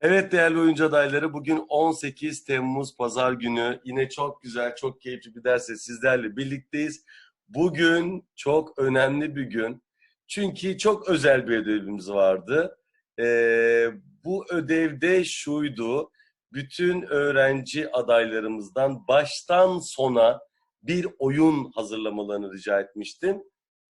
Evet değerli oyuncu adayları bugün 18 Temmuz Pazar günü yine çok güzel çok keyifli bir derse sizlerle birlikteyiz. Bugün çok önemli bir gün çünkü çok özel bir ödevimiz vardı. Ee, bu ödevde şuydu bütün öğrenci adaylarımızdan baştan sona bir oyun hazırlamalarını rica etmiştim.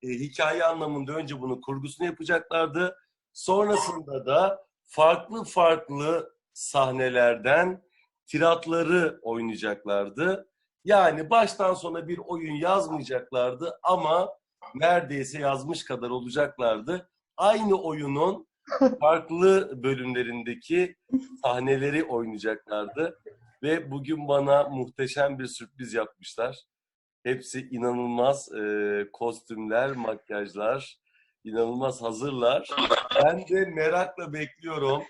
Ee, hikaye anlamında önce bunun kurgusunu yapacaklardı. Sonrasında da farklı farklı sahnelerden tiratları oynayacaklardı. Yani baştan sona bir oyun yazmayacaklardı ama neredeyse yazmış kadar olacaklardı. Aynı oyunun farklı bölümlerindeki sahneleri oynayacaklardı. Ve bugün bana muhteşem bir sürpriz yapmışlar. Hepsi inanılmaz e, kostümler, makyajlar, inanılmaz hazırlar. Ben de merakla bekliyorum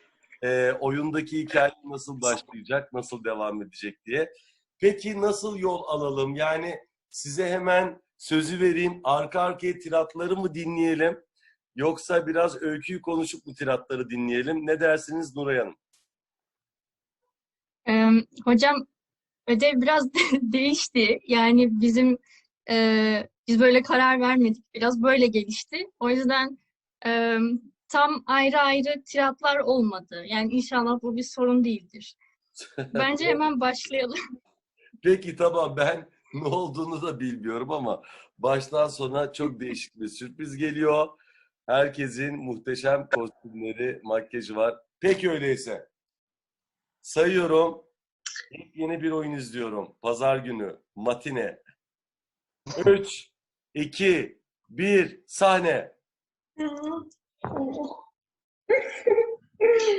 e, oyundaki hikaye nasıl başlayacak, nasıl devam edecek diye. Peki nasıl yol alalım? Yani size hemen sözü vereyim. Arka arkaya tiratları mı dinleyelim? Yoksa biraz öyküyü konuşup mu tiratları dinleyelim? Ne dersiniz Nuray Hanım? Ee, hocam ödev biraz değişti. Yani bizim e, biz böyle karar vermedik. Biraz böyle gelişti. O yüzden e, tam ayrı ayrı tiratlar olmadı. Yani inşallah bu bir sorun değildir. Bence hemen başlayalım. Peki tamam ben ne olduğunu da bilmiyorum ama baştan sona çok değişik bir sürpriz geliyor. Herkesin muhteşem kostümleri, makyajı var. Peki öyleyse. Sayıyorum. Yeni bir oyun izliyorum. Pazar günü. Matine. 3, 2, 1, sahne.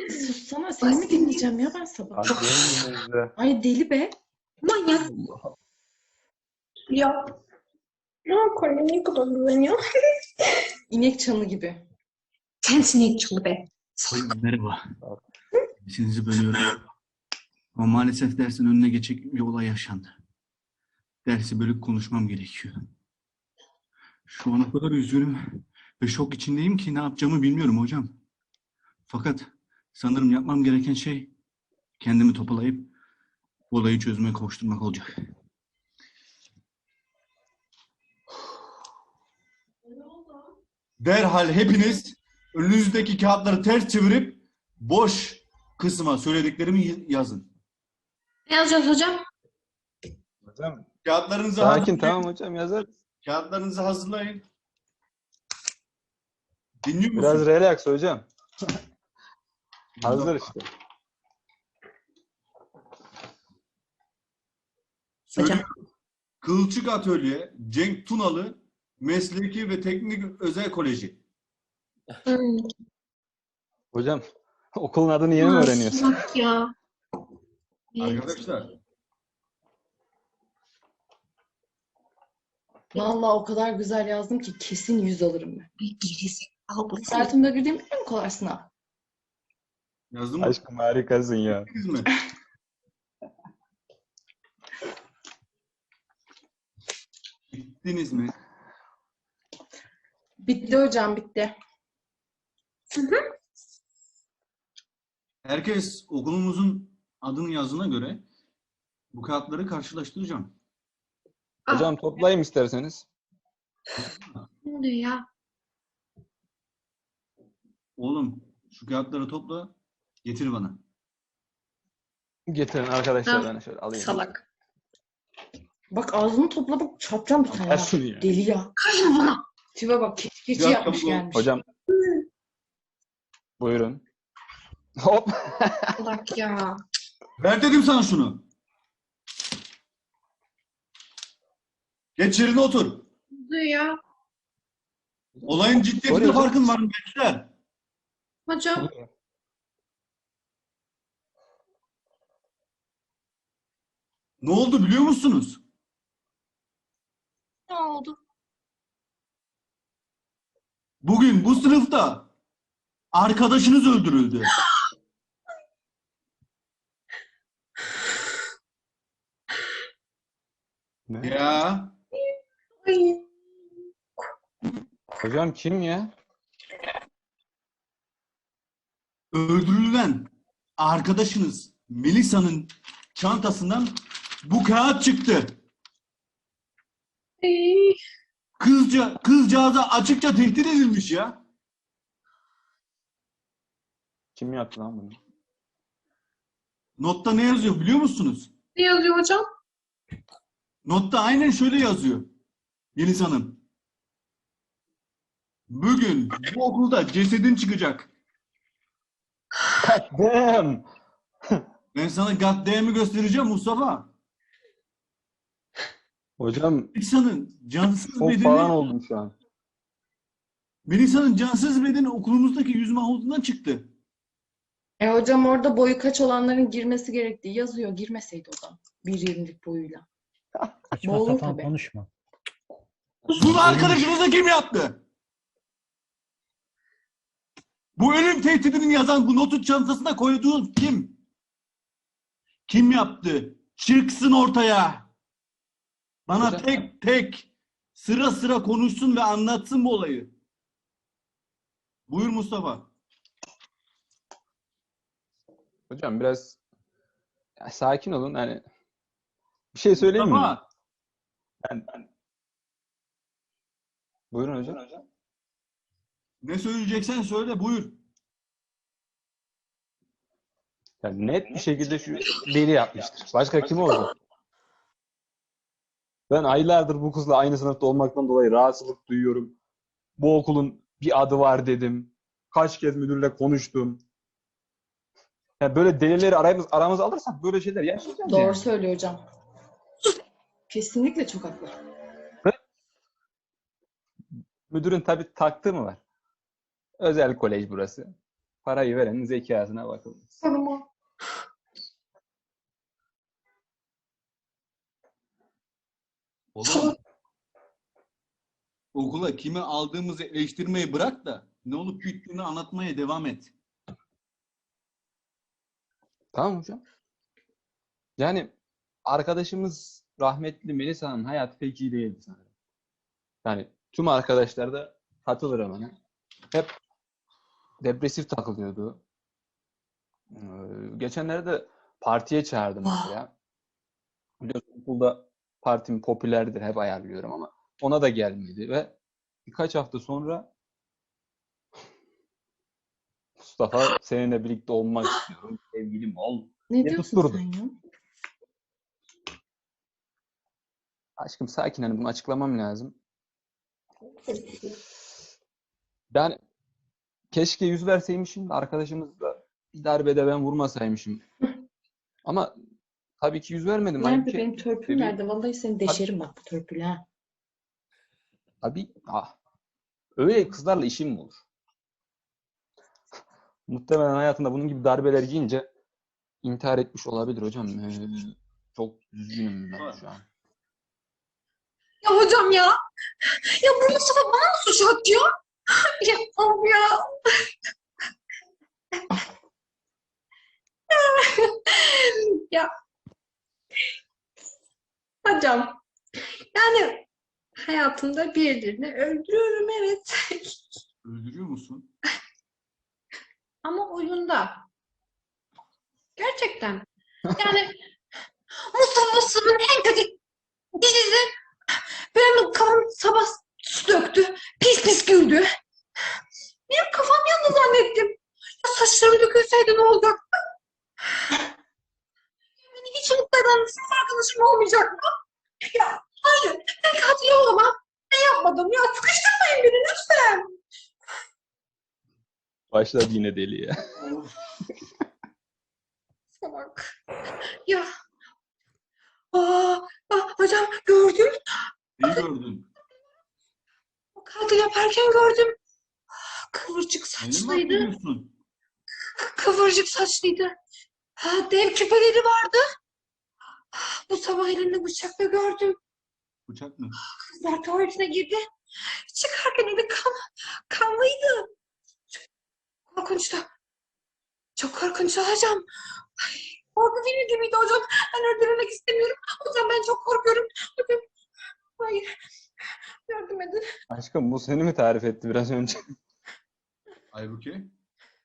Sussana seni mi dinleyeceğim ya ben sabah? Ay deli be. Manyak. Ya. Ya kalbim ne kadar güveniyor. İnek çanı gibi. Sensin ilk çulu be. Merhaba. Sinizi bölüyorum. Ama maalesef dersin önüne geçecek bir olay yaşandı. Dersi bölüp konuşmam gerekiyor. Şu an o kadar üzgünüm ve şok içindeyim ki ne yapacağımı bilmiyorum hocam. Fakat sanırım yapmam gereken şey kendimi toparlayıp olayı çözüme kavuşturmak olacak. Derhal hepiniz önünüzdeki kağıtları ters çevirip boş kısma söylediklerimi yazın. Ne yazacağız hocam? Hocam Kağıtlarınızı sakin hazırlayın. tamam hocam yazar. Kağıtlarınızı hazırlayın. Dinliyor musun? Biraz relax hocam. Hazır işte. Söylüyorum. Kılçık Atölye, Cenk Tunalı, Mesleki ve Teknik Özel Koleji. Hocam okulun adını yeni mi öğreniyorsun? Bak ya. Arkadaşlar, Vallahi o kadar güzel yazdım ki kesin yüz alırım ben. Gerisi. Hayatımda girdiğim en kolay sınav. yazdın mı? Aşkım harikasın ya. Bittiniz mi? Bitti hocam bitti. Herkes okulumuzun adını yazdığına göre bu kağıtları karşılaştıracağım. Hocam toplayayım isterseniz. Ne oluyor ya? Oğlum şu kağıtları topla, getir bana. Getirin arkadaşlar ben şöyle alayım. Salak. Bak ağzını topla bak çarpacağım bir tane. Ya. Deli ya. Kaçın bana. Tipe bak keçi Ya, yapmış çabuk ol. gelmiş. Hocam. Buyurun. Hop. Salak ya. Ver dedim sana şunu. Geç yerine otur. Ya? Olayın ciddiyetinde Oraya- farkın var mı gençler? Hocam. Ne oldu biliyor musunuz? Ne oldu? Bugün bu sınıfta arkadaşınız öldürüldü. Ne? Ya. Hocam kim ya? öldürülen arkadaşınız Melisa'nın çantasından bu kağıt çıktı. Kızca, kızcağıza açıkça tehdit edilmiş ya. Kim yaptı lan bunu? Notta ne yazıyor biliyor musunuz? ne yazıyor hocam? Notta aynen şöyle yazıyor. Yeliz Hanım. Bugün bu okulda cesedin çıkacak. Damn! Ben sana goddamn'i göstereceğim Mustafa. Hocam Melisa'nın cansız çok bedeni, falan oldum şu an. Melisa'nın cansız bedeni okulumuzdaki yüzme havuzundan çıktı. E hocam orada boyu kaç olanların girmesi gerektiği yazıyor. Girmeseydi o da. 1.20'lik boyuyla. Saçma Boğulur sapan tabii. konuşma. Bunu arkadaşınıza kim yaptı? Bu ölüm tehdidini yazan bu notu çantasına koyduğun kim? Kim yaptı? Çıksın ortaya. Bana Hocam- tek tek sıra sıra konuşsun ve anlatsın bu olayı. Buyur Mustafa. Hocam biraz ya, sakin olun. Hani bir şey söyleyeyim mi? Mustafa. Ben... Buyurun hocam. Ne söyleyeceksen söyle buyur. Yani net bir şekilde şu deli yapmıştır. Başka kim olacak? Ben aylardır bu kızla aynı sınıfta olmaktan dolayı rahatsızlık duyuyorum. Bu okulun bir adı var dedim. Kaç kez müdürle konuştum. Yani böyle delileri aramız, aramıza alırsak böyle şeyler yaşayacağız Doğru yani. söylüyor hocam. Kesinlikle çok haklı. Müdürün tabii taktığı mı var? Özel kolej burası. Parayı verenin zekasına bakılır. Sorma. Oğlum. Okula kimi aldığımızı eleştirmeyi bırak da ne olup bittiğini anlatmaya devam et. Tamam hocam. Yani arkadaşımız rahmetli Melisa'nın hayatı pek iyi değildi sanırım. Yani tüm arkadaşlar da katılır bana. Hep depresif takılıyordu. Ee, geçenlerde partiye çağırdım mesela. Biliyorsun okulda partim popülerdir, hep ayarlıyorum ama ona da gelmedi ve birkaç hafta sonra Mustafa seninle birlikte olmak istiyorum. Sevgilim ol. Ne Ne diyorsun tutturdu? sen ya? Aşkım sakin hani bunu açıklamam lazım. Ben keşke yüz verseymişim de arkadaşımızla bir darbede ben vurmasaymışım. Ama tabii ki yüz vermedim. Nerede Halbuki benim törpüm benim- nerede? Vallahi seni deşerim bak bu törpüyle ha. Tabii ah. Öyle kızlarla işim mi olur? Muhtemelen hayatında bunun gibi darbeler yiyince intihar etmiş olabilir hocam. Ee, çok üzgünüm ben şu an. Ya hocam ya. Ya bu Mustafa bana mı suç atıyor? Ya of ya. ya. Hocam. Yani hayatımda birilerini öldürüyorum evet. Öldürüyor musun? Ama oyunda. Gerçekten. Yani Mustafa Mustafa'nın en kötü dizisi benim kafam sabah su döktü. Pis pis güldü. Benim kafam yandı zannettim. Ya saçlarım dökülseydi ne olacaktı? Beni hiç mutlu eden sınıf arkadaşım olmayacak mı? Ya hayır. Ben katil olamam. Ben yapmadım. Ya sıkıştırmayın beni lütfen. Başladı yine deli ya. Salak. Ya. Aa, aa, hocam gördüm. Neyi gördün? O katil yaparken gördüm. Kıvırcık Beni mi saçlıydı. Kıvırcık saçlıydı. Ha, dev küpeleri vardı. Bu sabah elinde bıçakla gördüm. Bıçak mı? Kızlar tuvaletine girdi. Çıkarken eli kan, kanlıydı. Çok korkunçtu. Çok korkunçtu hocam. Ay, korku filmi gibiydi hocam. Ben öldürmek istemiyorum. Hocam ben çok korkuyorum. Hocam, hayır. Yardım edin. Aşkım bu seni mi tarif etti biraz önce? Aybuki.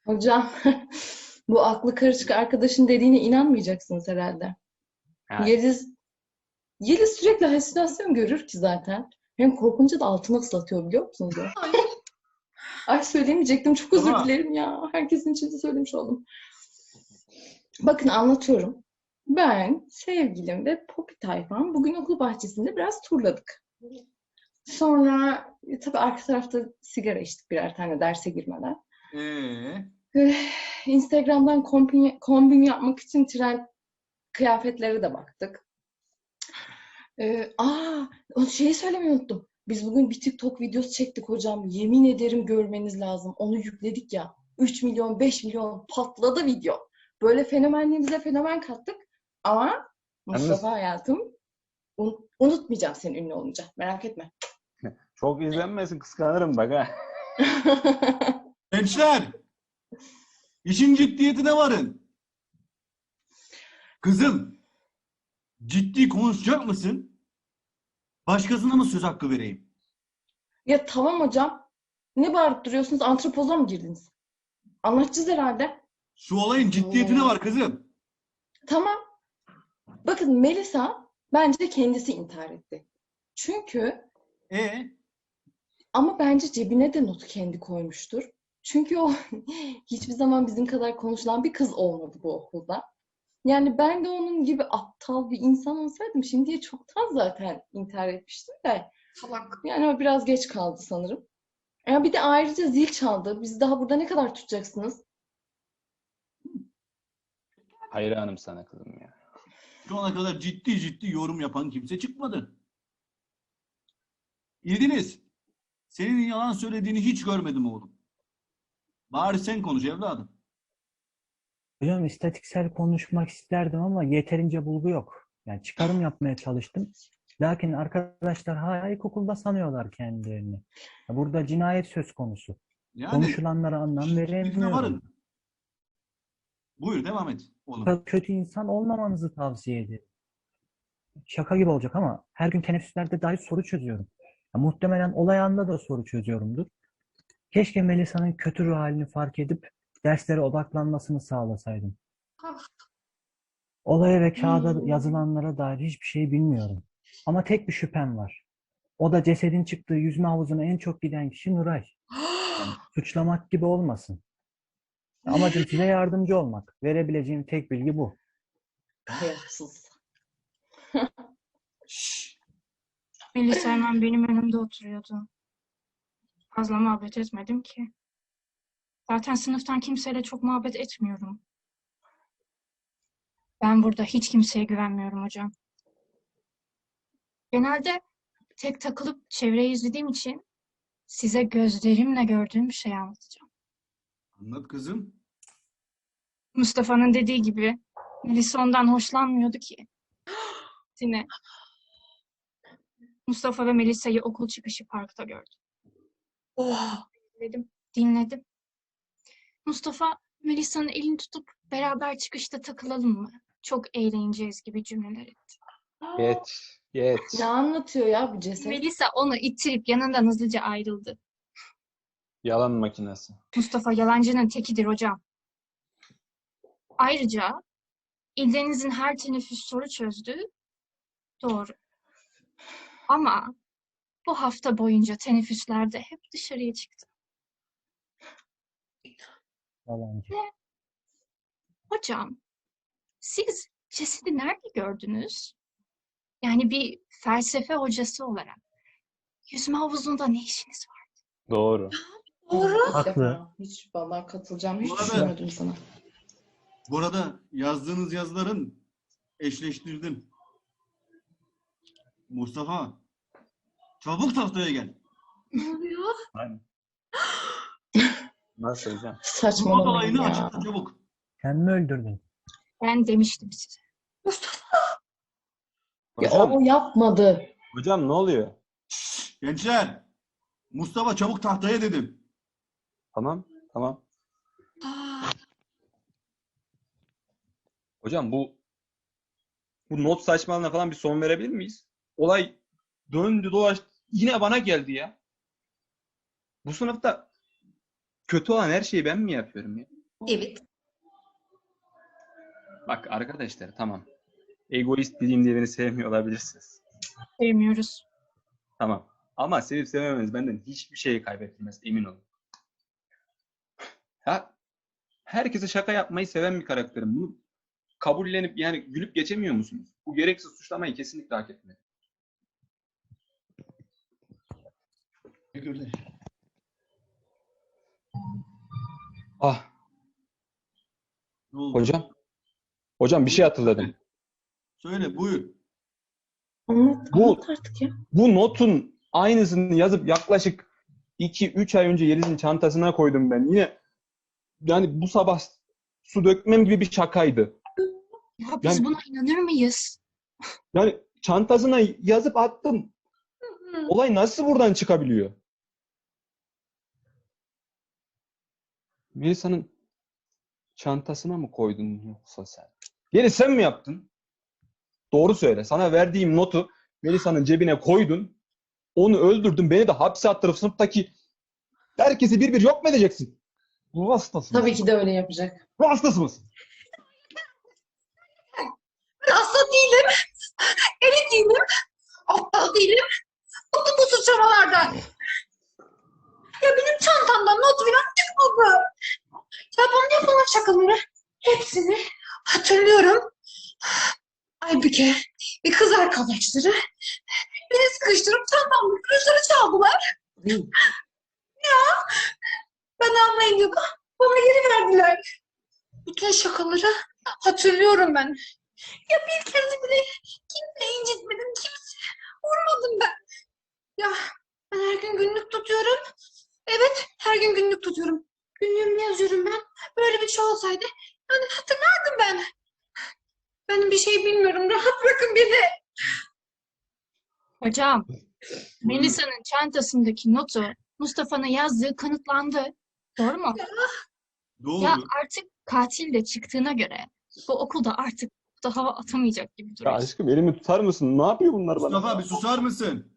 Hocam Bu aklı karışık arkadaşın dediğine inanmayacaksınız herhalde. Yani. Yeliz Yeliz sürekli halüsinasyon görür ki zaten. Hem korkunca da altına ıslatıyor biliyor musunuz? Ay söylemeyecektim. Çok özür Ama- dilerim ya. Herkesin içinde söylemiş oldum. Bakın anlatıyorum. Ben, sevgilim ve Poppy tayfam bugün okul bahçesinde biraz turladık. Sonra e, tabii arka tarafta sigara içtik birer tane derse girmeden. Ee, Eh, Instagram'dan kombin, kombin yapmak için trend kıyafetlere de baktık. Ee, aa, o şeyi söylemeyi unuttum. Biz bugün bir TikTok videosu çektik hocam. Yemin ederim görmeniz lazım. Onu yükledik ya. 3 milyon, 5 milyon patladı video. Böyle fenomenliğimize fenomen kattık. Ama Mustafa Yalnız- hayatım un- unutmayacağım senin ünlü olunca. Merak etme. Çok izlenmesin kıskanırım bak ha. gençler! İşin ciddiyetine varın. Kızım, ciddi konuşacak mısın? Başkasına mı söz hakkı vereyim? Ya tamam hocam. Ne bağırıp duruyorsunuz? Antropoza mı girdiniz? Anlatacağız herhalde. Şu olayın ciddiyetine var kızım. Tamam. Bakın Melisa bence kendisi intihar etti. Çünkü E ama bence cebine de notu kendi koymuştur. Çünkü o hiçbir zaman bizim kadar konuşulan bir kız olmadı bu okulda. Yani ben de onun gibi aptal bir insan olsaydım şimdiye çoktan zaten intihar etmiştim de. Salak. Yani o biraz geç kaldı sanırım. Ya bir de ayrıca zil çaldı. Bizi daha burada ne kadar tutacaksınız? Hayranım sana kızım ya. Şu ana kadar ciddi ciddi yorum yapan kimse çıkmadı. İldiniz, senin yalan söylediğini hiç görmedim oğlum. Bari sen konuş evladım. Hocam istatiksel konuşmak isterdim ama yeterince bulgu yok. Yani çıkarım yapmaya çalıştım. Lakin arkadaşlar hala ilkokulda sanıyorlar kendilerini. Burada cinayet söz konusu. Yani Konuşulanlara anlam veremiyorum. Buyur devam et oğlum. kötü insan olmamanızı tavsiye ederim. Şaka gibi olacak ama her gün teneffüslerde dahi soru çözüyorum. Ya muhtemelen olay anında da soru çözüyorumdur. Keşke Melisa'nın kötü ruh halini fark edip derslere odaklanmasını sağlasaydım. Olaya ve kağıda Hmm. yazılanlara dair hiçbir şey bilmiyorum. Ama tek bir şüphem var. O da cesedin çıktığı yüzme havuzuna en çok giden kişi Nuray. Suçlamak gibi olmasın. Amacım size yardımcı olmak. Verebileceğim tek bilgi bu. Hayasız. Şşş, Melisa hemen benim önümde oturuyordu. Fazla muhabbet etmedim ki. Zaten sınıftan kimseyle çok muhabbet etmiyorum. Ben burada hiç kimseye güvenmiyorum hocam. Genelde tek takılıp çevreyi izlediğim için size gözlerimle gördüğüm bir şey anlatacağım. Anlat kızım. Mustafa'nın dediği gibi Melisa ondan hoşlanmıyordu ki. Yine Mustafa ve Melisa'yı okul çıkışı parkta gördüm. Oha. Dedim, dinledim. Mustafa Melisa'nın elini tutup beraber çıkışta takılalım mı? Çok eğleneceğiz gibi cümleler etti. Geç. Geç. Ne anlatıyor ya bu ceset? Melisa onu ittirip yanından hızlıca ayrıldı. Yalan makinesi. Mustafa yalancının tekidir hocam. Ayrıca İldeniz'in her teneffüs soru çözdü. Doğru. Ama bu hafta boyunca teneffüslerde hep dışarıya çıktı. Yalancı. Hocam, siz cesedi nerede gördünüz? Yani bir felsefe hocası olarak. Yüzme havuzunda ne işiniz var? Doğru. Doğru. Haklı. Hiç vallahi katılacağım. Hiç Bu arada- düşünmedim sana. Bu arada yazdığınız yazıların eşleştirdim. Mustafa, çabuk tahtaya gel. Ne oluyor? Aynen. Nasıl hocam? Saçmalama olayını ya. açıkla çabuk. Sen mi öldürdün? Ben demiştim size. Mustafa. Ya Hocam, o yapmadı. hocam ne oluyor? Gençler, Mustafa çabuk tahtaya dedim. Tamam. Tamam. Hocam bu bu not saçmalığına falan bir son verebilir miyiz? Olay döndü dolaştı. Yine bana geldi ya. Bu sınıfta kötü olan her şeyi ben mi yapıyorum ya? evet. Bak arkadaşlar tamam. Egoist biriyim diye beni sevmiyor olabilirsiniz. Sevmiyoruz. Tamam. Ama sevip sevmemeniz benden hiçbir şey kaybettirmez emin olun. Ya herkese şaka yapmayı seven bir karakterim. Bunu kabullenip yani gülüp geçemiyor musunuz? Bu gereksiz suçlamayı kesinlikle hak etmiyor. Teşekkürler. Ah hocam. Hocam bir şey hatırladım. Söyle buyur. Anlat, Bu- anlat artık ya. Bu notun aynısını yazıp yaklaşık 2-3 ay önce Yeliz'in çantasına koydum ben. Yine yani bu sabah su dökmem gibi bir şakaydı. Ya biz Yani- buna inanır mıyız? Yani çantasına yazıp attım. Olay nasıl buradan çıkabiliyor? Melisa'nın çantasına mı koydun yoksa sen? Yeliz sen mi yaptın? Doğru söyle. Sana verdiğim notu Melisa'nın cebine koydun. Onu öldürdün. Beni de hapse attırıp sınıftaki herkesi bir bir yok mu edeceksin? Ruh hastası Tabii ki de öyle yapacak. Ruh hastası mısın? Ben hasta değilim. Elit değilim. Aptal değilim. Bıktım bu suçlamalardan. Ya benim çantamdan not falan çıkmadı. Ya bana yapılan şakaları hepsini hatırlıyorum. Aybüke, bir kız arkadaşları beni sıkıştırıp çantamda rüzgarı çaldılar. ya ben almayınca da bana geri verdiler. Bütün şakaları hatırlıyorum ben. Ya bir kere bile kimseyi incitmedim, kimse vurmadım ben. Ya ben her gün günlük tutuyorum. Evet, her gün günlük tutuyorum. Günlüğümü yazıyorum ben. Böyle bir şey olsaydı yani hatırlardım ben. Ben bir şey bilmiyorum. Rahat bırakın beni. Hocam, Melisa'nın çantasındaki notu Mustafa'nın yazdığı kanıtlandı. Doğru mu? Doğru. Ya artık katil de çıktığına göre bu okulda artık da hava atamayacak gibi Ya duruyor. aşkım elimi tutar mısın? Ne yapıyor bunlar bana? Mustafa bir susar mısın?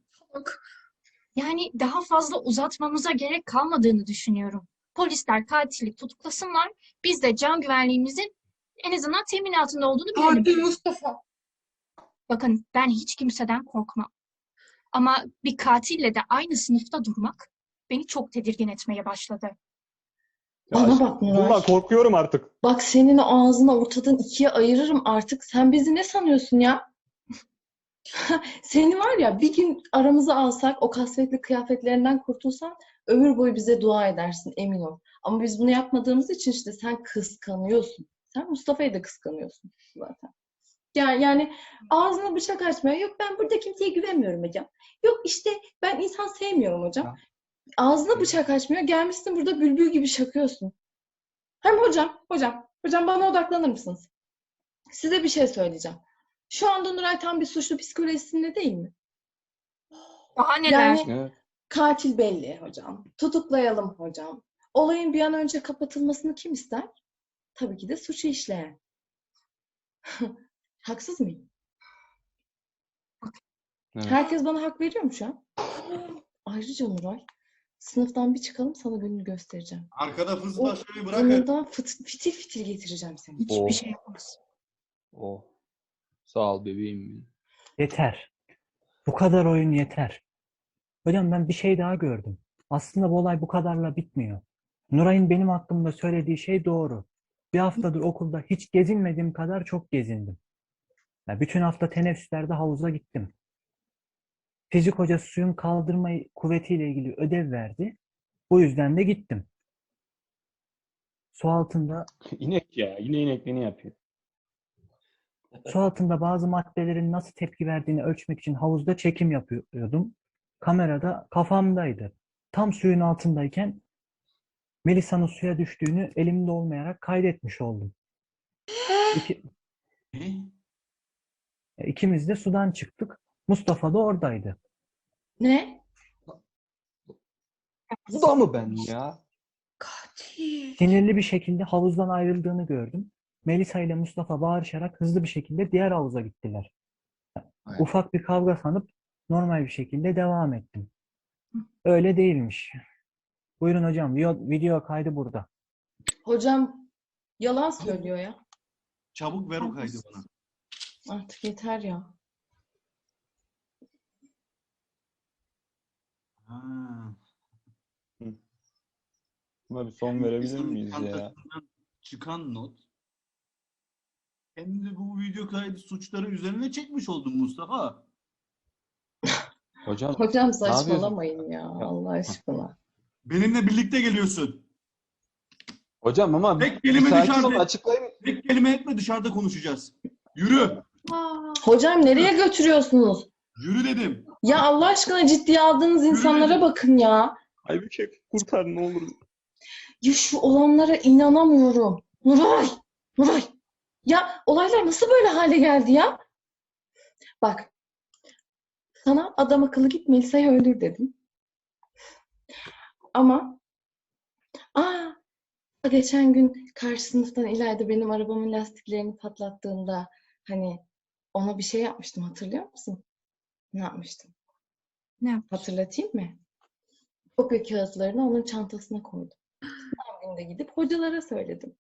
Yani daha fazla uzatmamıza gerek kalmadığını düşünüyorum. Polisler katili tutuklasınlar. Biz de can güvenliğimizin en azından teminatında olduğunu bilelim. Hadi Mustafa. Bakın ben hiç kimseden korkmam. Ama bir katille de aynı sınıfta durmak beni çok tedirgin etmeye başladı. Ya Bana bak Nuray. Bundan korkuyorum artık. Bak senin ağzını ortadan ikiye ayırırım artık. Sen bizi ne sanıyorsun ya? Seni var ya bir gün aramıza alsak o kasvetli kıyafetlerinden kurtulsan ömür boyu bize dua edersin emin ol. Ama biz bunu yapmadığımız için işte sen kıskanıyorsun. Sen Mustafa'yı da kıskanıyorsun zaten. Yani, yani ağzına bıçak açmıyor. Yok ben burada kimseye güvenmiyorum hocam. Yok işte ben insan sevmiyorum hocam. Ağzına bıçak açmıyor. Gelmişsin burada bülbül gibi şakıyorsun. Hem hocam, hocam, hocam bana odaklanır mısınız? Size bir şey söyleyeceğim. Şu anda Nuray tam bir suçlu psikolojisinde değil mi? Daha neler? Yani Evet. katil belli hocam. Tutuklayalım hocam. Olayın bir an önce kapatılmasını kim ister? Tabii ki de suçu işleyen. Haksız mıyım? Evet. Herkes bana hak veriyor mu şu an? Ayrıca Nuray, sınıftan bir çıkalım sana gününü göstereceğim. Arkada fısıldaşmayı bırakın. Yanından fıt- fitil fitil getireceğim seni. Hiçbir Oh. şey yapmaz. Oh. Sağ ol bebeğim. benim. Yeter. Bu kadar oyun yeter. Hocam ben bir şey daha gördüm. Aslında bu olay bu kadarla bitmiyor. Nuray'ın benim hakkımda söylediği şey doğru. Bir haftadır okulda hiç gezinmediğim kadar çok gezindim. Ya bütün hafta teneffüslerde havuza gittim. Fizik hocası suyun kaldırma kuvvetiyle ilgili ödev verdi. Bu yüzden de gittim. Su altında İnek ya. Yine inekliğini yapıyor. Su altında bazı maddelerin nasıl tepki verdiğini ölçmek için havuzda çekim yapıyordum. Kamerada kafamdaydı. Tam suyun altındayken Melisa'nın suya düştüğünü elimde olmayarak kaydetmiş oldum. İki, Ne? ikimiz de sudan çıktık. Mustafa da oradaydı. Ne? Bu da mı ben ya? Katil. Sinirli bir şekilde havuzdan ayrıldığını gördüm. Melisa ile Mustafa bağırışarak hızlı bir şekilde diğer havuza gittiler. Ay. Ufak bir kavga sanıp normal bir şekilde devam ettim. Öyle değilmiş. Buyurun hocam, video, video kaydı burada. Hocam yalan söylüyor ya. Çabuk ver o kaydı bana. Artık yeter ya. Ha. Buna bir son verebilir İnsanın miyiz ya? çantasından Çıkan not. Hem de bu video kaydı suçları üzerine çekmiş oldun Mustafa. Hocam Hocam saçmalamayın ya Allah aşkına. Benimle birlikte geliyorsun. hocam ama Tek bir kelime sakin dışarıda. olun açıklayayım. Tek kelime etme dışarıda konuşacağız. Yürü. Aa, Hocam nereye götürüyorsunuz? Yürü dedim. Ya Allah aşkına ciddiye aldığınız insanlara bakın ya. Aybüke kurtar ne olur. Ya şu olanlara inanamıyorum. Nuray, Nuray. Ya olaylar nasıl böyle hale geldi ya? Bak, sana adam akıllı git Melisa'yı öldür dedim. Ama, aa, geçen gün karşı sınıftan İlayda benim arabamın lastiklerini patlattığında hani ona bir şey yapmıştım hatırlıyor musun? Ne yapmıştım? Ne yapmış? Hatırlatayım mı? Kopya kağıtlarını onun çantasına koydum. Sınav günde gidip hocalara söyledim.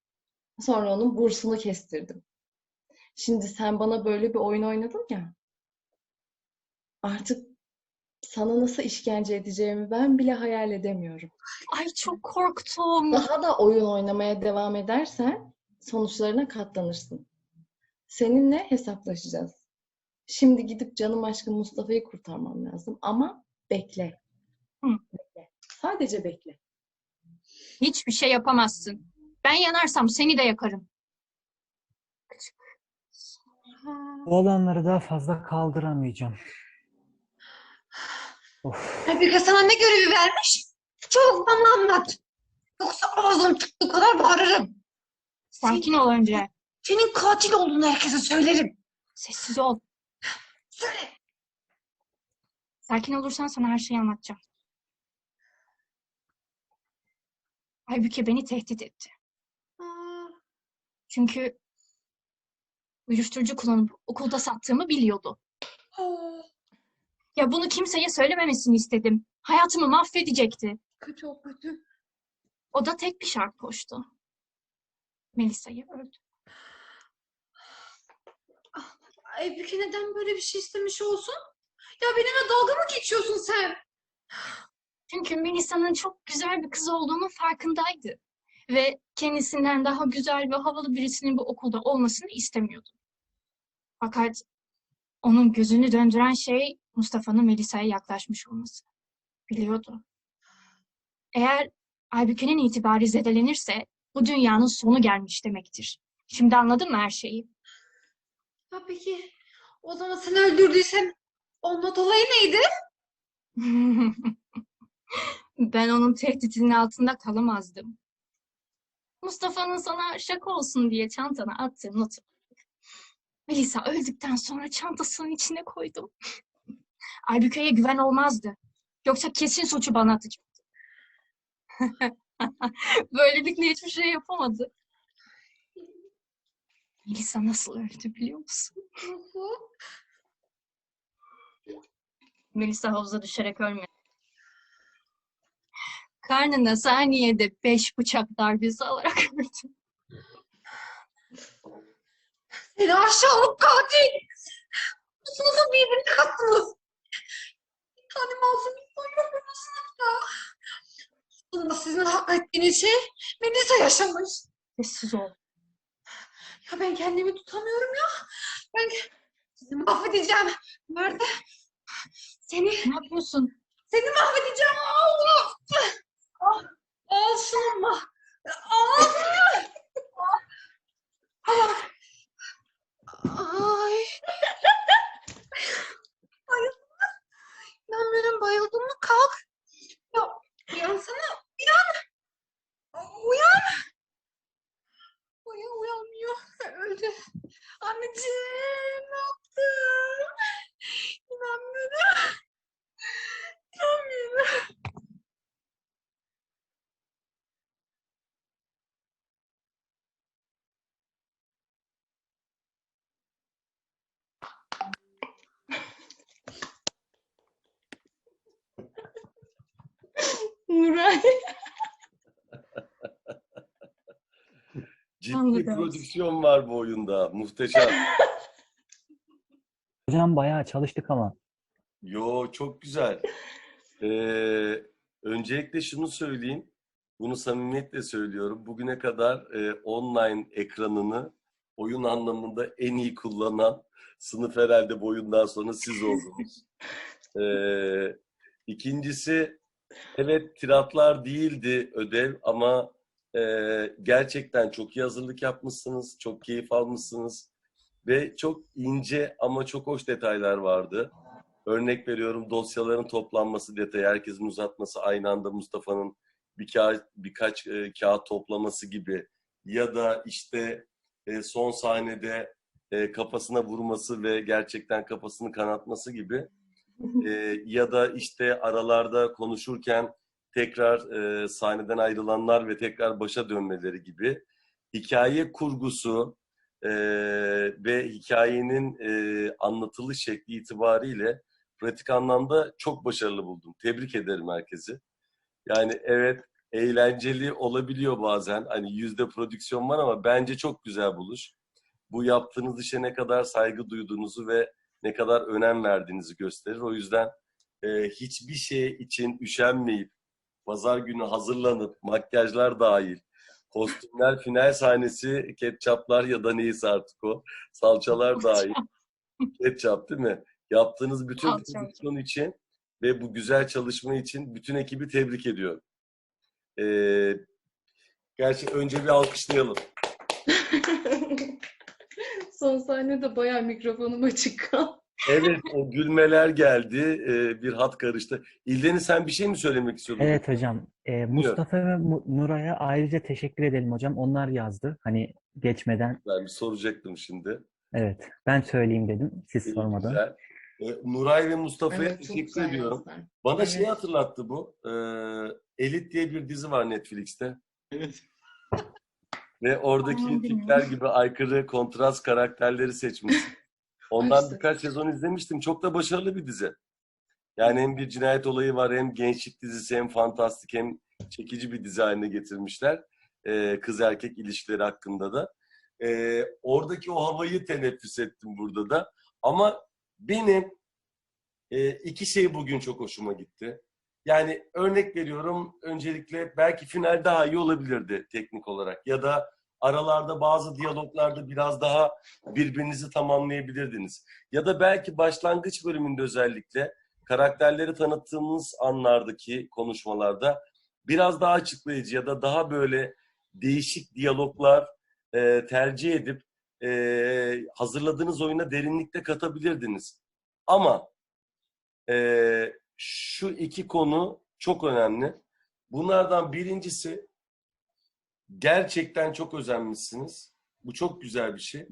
Sonra onun bursunu kestirdim. Şimdi sen bana böyle bir oyun oynadın ya. Artık sana nasıl işkence edeceğimi ben bile hayal edemiyorum. Ay çok korktum. Daha da oyun oynamaya devam edersen sonuçlarına katlanırsın. Seninle hesaplaşacağız. Şimdi gidip canım aşkım Mustafa'yı kurtarmam lazım ama bekle. Hı. Bekle. Sadece bekle. Hiçbir şey yapamazsın. Ben yanarsam seni de yakarım. Bu olanları daha fazla kaldıramayacağım. Of. Aybüke sana ne görevi vermiş? Çabuk bana anlat. Yoksa ağzım tıktığı kadar bağırırım. Sakin ol önce. Senin katil olduğunu herkese söylerim. Sessiz ol. Söyle. Sakin olursan sana her şeyi anlatacağım. Aybüke beni tehdit etti. Aa, Çünkü uyuşturucu kullanıp okulda sattığımı biliyordu. aa, Ya bunu kimseye söylememesini istedim. Hayatımı mahvedecekti. kötü o kötü. O da tek bir şart koştu. Melisa'yı öldü. Aybüke neden böyle bir şey istemiş olsun? Ya benimle dalga mı geçiyorsun sen? Çünkü Melisa'nın çok güzel bir kız olduğunun farkındaydı. Ve kendisinden daha güzel ve havalı birisinin bu okulda olmasını istemiyordu. Fakat onun gözünü döndüren şey Mustafa'nın Melisa'ya yaklaşmış olması. Biliyordu. Eğer Aybüke'nin itibarı zedelenirse bu dünyanın sonu gelmiş demektir. Şimdi anladın mı her şeyi? Ya peki o zaman seni öldürdüysem o not olayı neydi? Ben onun tehditinin altında kalamazdım. Mustafa'nın sana şaka olsun diye çantana attığı notu. Melisa öldükten sonra çantasının içine koydum. Aybüke'ye güven olmazdı. Yoksa kesin suçu bana atacaktı. Böylelikle hiçbir şey yapamadı. Melisa nasıl öldü biliyor musun? Nasıl? Melisa havuza düşerek ölmedi. Karnına saniyede beş bıçak darbesi alarak öldü. Seni aşağılık katil! Bu sınıfı birbirine kattınız. Bir tane yok bu sınıfta. Aslında sizin hak ettiğiniz şey Melisa yaşamış. Sessiz ol. Ya ben kendimi tutamıyorum ya. Ben sizi mahvedeceğim. Nerede? Seni, Ne yapıyorsun? seni mahvedeceğim. Allah! Ah, Al şunu mah. Al! Ah. Ay. Bayıldım. İnanmıyorum bayıldım mı? Kalk. Ya uyansana. Uyan. Uyan. Uyan uyanmıyor. Öldü. Anneciğim ne yaptın? İnanmıyorum. İnanmıyorum. Nuray. Ciddi Anladım. prodüksiyon var bu oyunda. Muhteşem. Hocam bayağı çalıştık ama. Yo çok güzel. Ee, öncelikle şunu söyleyeyim. Bunu samimiyetle söylüyorum. Bugüne kadar e, online ekranını oyun anlamında en iyi kullanan sınıf herhalde bu oyundan sonra siz oldunuz. Ee, ikincisi evet tiratlar değildi ödev ama e, gerçekten çok iyi hazırlık yapmışsınız. Çok keyif almışsınız. Ve çok ince ama çok hoş detaylar vardı. Örnek veriyorum dosyaların toplanması detayı, herkesin uzatması aynı anda Mustafa'nın bir kağıt, birkaç e, kağıt toplaması gibi ya da işte e, son sahnede e, kafasına vurması ve gerçekten kafasını kanatması gibi E, ya da işte aralarda konuşurken tekrar e, sahneden ayrılanlar ve tekrar başa dönmeleri gibi hikaye kurgusu e, ve hikayenin e, anlatılış şekli itibariyle pratik anlamda çok başarılı buldum. Tebrik ederim herkesi. Yani evet eğlenceli olabiliyor bazen. Hani yüzde prodüksiyon var ama bence çok güzel buluş. Bu yaptığınız işe ne kadar saygı duyduğunuzu ve ne kadar önem verdiğinizi gösterir. O yüzden e, hiçbir şey için üşenmeyip pazar günü hazırlanıp makyajlar dahil kostümler, final sahnesi, ketçaplar ya da neyse artık o salçalar dahil. Ketçap değil mi? Yaptığınız bütün prodüksiyon için ve bu güzel çalışma için bütün ekibi tebrik ediyorum. Ee, gerçi önce bir alkışlayalım. Son sahnede bayağı mikrofonum açık kaldı. Evet, o gülmeler geldi. Ee, bir hat karıştı. İldeniz sen bir şey mi söylemek istiyordun? Evet hocam. Ee, Mustafa ve Mu- Nuray'a ayrıca teşekkür edelim hocam. Onlar yazdı. Hani geçmeden. Ben bir soracaktım şimdi. Evet. Ben söyleyeyim dedim. Siz İyi, sormadan. güzel. Ee, Nuray ve Mustafa'ya Evet, çok teşekkür güzel ediyorum. yazdılar. Bana Evet. şeyi hatırlattı bu. Ee, Elit diye bir dizi var Netflix'te. Evet. Ve oradaki tipler bilmiyorum. gibi aykırı kontrast karakterleri seçmiş. Ondan İşte. birkaç sezon izlemiştim. Çok da başarılı bir dizi. Yani hem bir cinayet olayı var, hem gençlik dizisi, hem fantastik, hem çekici bir dizi haline getirmişler. Ee, kız erkek ilişkileri hakkında da. Ee, oradaki o havayı teneffüs ettim burada da. Ama benim e, iki şey bugün çok hoşuma gitti. Yani örnek veriyorum, öncelikle belki final daha iyi olabilirdi teknik olarak. Ya da aralarda bazı diyaloglarda biraz daha birbirinizi tamamlayabilirdiniz. Ya da belki başlangıç bölümünde özellikle karakterleri tanıttığımız anlardaki konuşmalarda biraz daha açıklayıcı ya da daha böyle değişik diyaloglar e, tercih edip e, hazırladığınız oyuna derinlikte katabilirdiniz. Ama e, şu iki konu çok önemli. Bunlardan birincisi gerçekten çok özenmişsiniz. Bu çok güzel bir şey.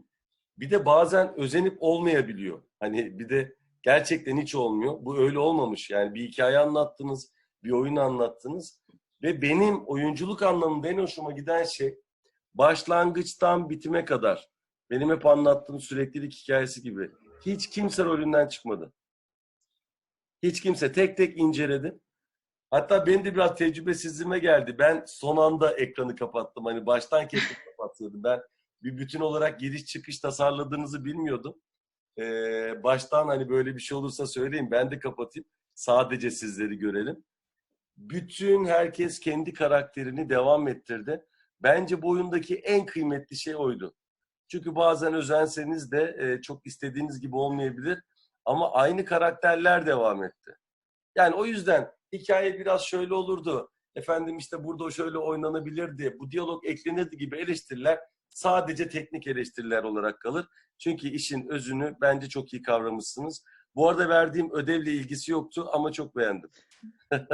Bir de bazen özenip olmayabiliyor. Hani bir de gerçekten hiç olmuyor. Bu öyle olmamış. Yani bir hikaye anlattınız, bir oyun anlattınız. Ve benim oyunculuk anlamında en hoşuma giden şey başlangıçtan bitime kadar benim hep anlattığım süreklilik hikayesi gibi. Hiç kimse rolünden çıkmadı. Hiç kimse tek tek inceledim. Hatta benim de biraz tecrübesizliğime geldi. Ben son anda ekranı kapattım. Hani baştan kesip kapatsaydım. Ben bir bütün olarak giriş çıkış tasarladığınızı bilmiyordum. Ee, baştan hani böyle bir şey olursa söyleyin ben de kapatayım. Sadece sizleri görelim. Bütün herkes kendi karakterini devam ettirdi. Bence bu oyundaki en kıymetli şey oydu. Çünkü bazen özenseniz de e, çok istediğiniz gibi olmayabilir. Ama aynı karakterler devam etti. Yani o yüzden hikaye biraz şöyle olurdu. Efendim işte burada şöyle oynanabilirdi. Bu diyalog eklenirdi gibi eleştiriler sadece teknik eleştiriler olarak kalır. Çünkü işin özünü bence çok iyi kavramışsınız. Bu arada verdiğim ödevle ilgisi yoktu ama çok beğendim.